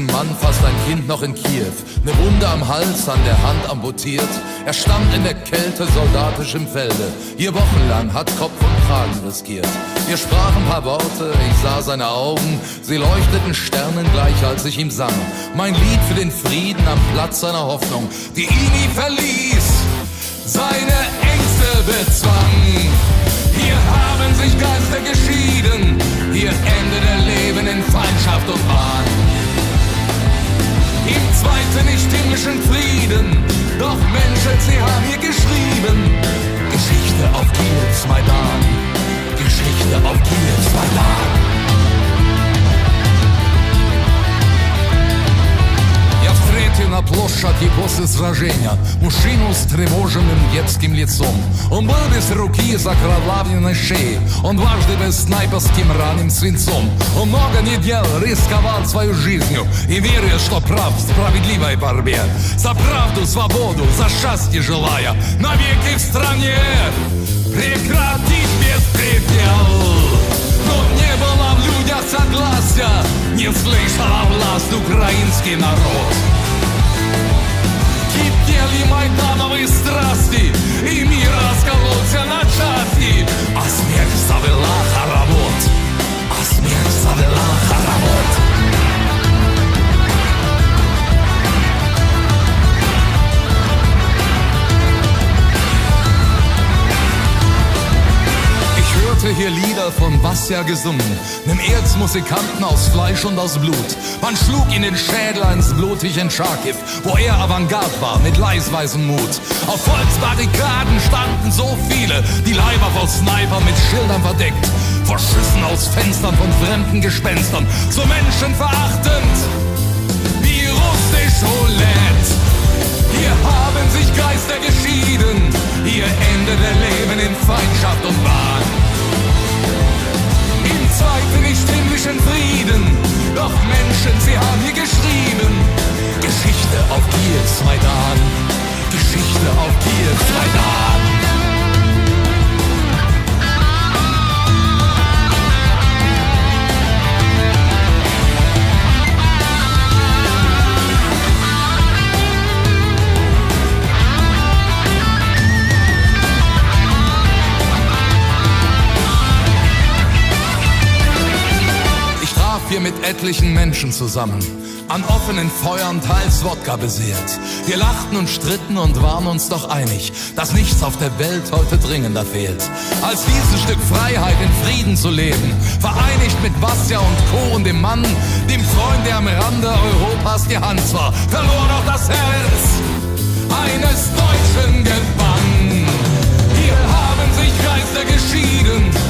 weißen Mann, fast ein Kind noch in Kiew. Eine Wunde am Hals, an der Hand amputiert. Er stand in der Kälte soldatisch im Felde. Hier wochenlang hat Kopf und Kragen riskiert. Wir sprachen paar Worte, ich sah seine Augen. Sie leuchteten Sternen gleich, als ich ihm sang. Mein Lied für den Frieden am Platz seiner Hoffnung, die ihn nie verließ. Seine Ängste bezwang. Hier haben sich Geister geschieden. Hier der Leben in Feindschaft und Zweiten nicht himmlischen Frieden. Doch Menschen, sie haben на площади после сражения Мужчину с тревоженным детским лицом. Он был без руки, закровавленной шеи. Он дважды был снайперским ранен свинцом. Он много недель рисковал свою жизнью И верил, что прав в справедливой борьбе. За правду, свободу, за счастье желая Навеки в стране. Прекратить беспредел Но не было в людях согласия Не слышала власть украинский народ Кипели майдановые страсти hörte hier Lieder von Basja gesungen, nem Erzmusikanten aus Fleisch und aus Blut. Man schlug ihn den Schädel eines blutigen Charkiw, wo er Avantgarde war, mit leisweisem Mut. Auf Volksbarrikaden standen so viele, die Leiber voll Sniper mit Schildern verdeckt, vor Schüssen aus Fenstern von fremden Gespenstern, so menschenverachtend wie russisch Roulette. Hier haben sich Geister geschieden, wir mit etlichen Menschen zusammen, an offenen Feuern teils Wodka besehrt. Wir lachten und stritten und waren uns doch einig, dass nichts auf der Welt heute dringender fehlt, als dieses Stück Freiheit in Frieden zu leben, vereinigt mit Bastia und Co. und dem Mann, dem Freund, der am Rande Europas die Hand war, verlor doch das Herz eines Deutschen gewann. Hier haben sich Geister geschieden,